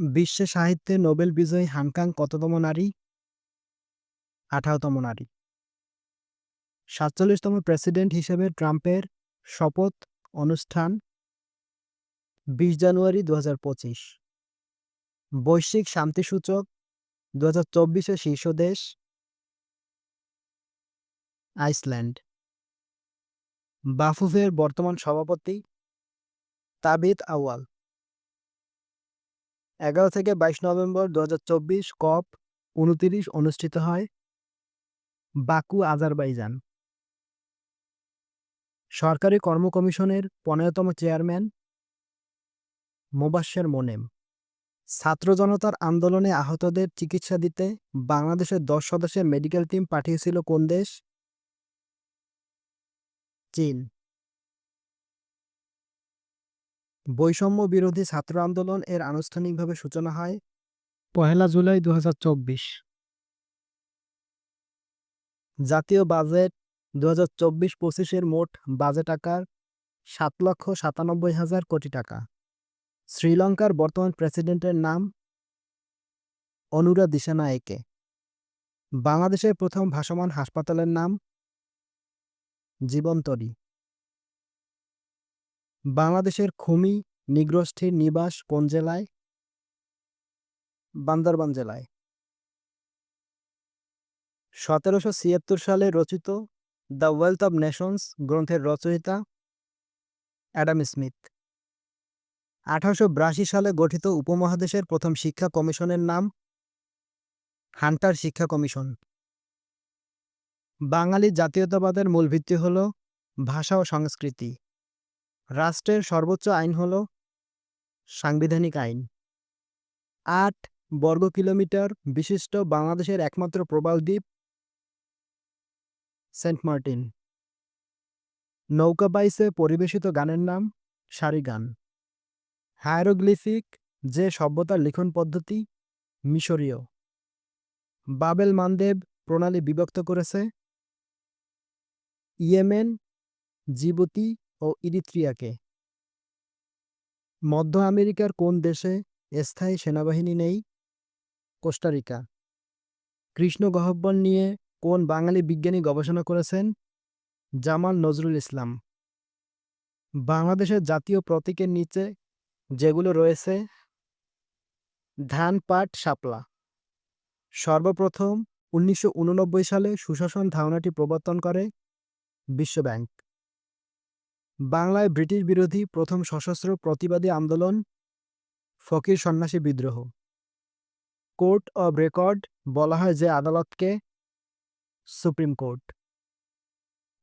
বিশ্ব সাহিত্যে নোবেল বিজয়ী হাংকাং কততম নারী? আঠারোতম নারী। সাতচল্লিশতম প্রেসিডেন্ট হিসেবে ট্রাম্পের শপথ অনুষ্ঠান বিশ জানুয়ারি দু বৈশ্বিক শান্তিসূচক দু হাজার চব্বিশে শীর্ষ দেশ আইসল্যান্ড। বাফুফের বর্তমান সভাপতি তাবিত আউয়াল। এগারো থেকে বাইশ নভেম্বর দু হাজার চব্বিশ কপ উনতিরিশ অনুষ্ঠিত হয় বাকু আজারবাইজান। সরকারি কর্ম কমিশনের পনেরোতম চেয়ারম্যান মোবাশ্বের মোনেম। ছাত্র জনতার আন্দোলনে আহতদের চিকিৎসা দিতে বাংলাদেশের দশ সদস্যের মেডিকেল টিম পাঠিয়েছিল কোন দেশ? চীন। বৈষম্য বিরোধী ছাত্র আন্দোলন এর আনুষ্ঠানিকভাবে সূচনা হয় পহেলা জুলাই দু হাজার চব্বিশ। জাতীয় বাজেট দু হাজার চব্বিশ পঁচিশের মোট বাজেট আকার সাত লক্ষ সাতানব্বই হাজার কোটি টাকা। শ্রীলঙ্কার বর্তমান প্রেসিডেন্টের নাম অনুরা দিশানায়েকে। বাংলাদেশের প্রথম ভাসমান হাসপাতালের নাম জীবন্তরী। বাংলাদেশের খুমি নিগ্রোষ্ঠীর নিবাস কোন জেলায়? বান্দরবান জেলায়। সতেরোশো ছিয়াত্তর সালে রচিত দ্য ওয়েলথ অব নেশনস গ্রন্থের রচয়িতা অ্যাডাম স্মিথ। আঠারোশো বিরাশি সালে গঠিত উপমহাদেশের প্রথম শিক্ষা কমিশনের নাম হান্টার শিক্ষা কমিশন। বাঙালি জাতীয়তাবাদের মূল ভিত্তি হল ভাষা ও সংস্কৃতি। রাষ্ট্রের সর্বোচ্চ আইন হল সাংবিধানিক আইন। আট বর্গ কিলোমিটার বিশিষ্ট বাংলাদেশের একমাত্র প্রবাল দ্বীপ সেন্ট মার্টিন। নৌকা বাইসে পরিবেশিত গানের নাম সারি গান। হায়ারোগ্লিফিক যে সভ্যতার লিখন পদ্ধতি মিশরীয়। বাবেল মানদেব প্রণালী বিভক্ত করেছে। ইয়েমেন, জিবুতি ও ইরিত্রিয়াকে। মধ্য আমেরিকার কোন দেশে স্থায়ী সেনাবাহিনী নেই? কোস্টারিকা। কৃষ্ণ গহ্বর নিয়ে কোন বাঙালি বিজ্ঞানী গবেষণা করেছেন? জামাল নজরুল ইসলাম। বাংলাদেশের জাতীয় প্রতীকের নিচে যেগুলো রয়েছে ধান পাট শাপলা। সর্বপ্রথম উনিশশো উননব্বই সালে সুশাসন ধারণাটি প্রবর্তন করে বিশ্বব্যাংক। বাংলায় ব্রিটিশ বিরোধী প্রথম সশস্ত্র প্রতিবাদী আন্দোলন, ফকির সন্ন্যাসী বিদ্রোহ। কোর্ট অব রেকর্ড বলা হয় যে আদালতকে সুপ্রিম কোর্ট।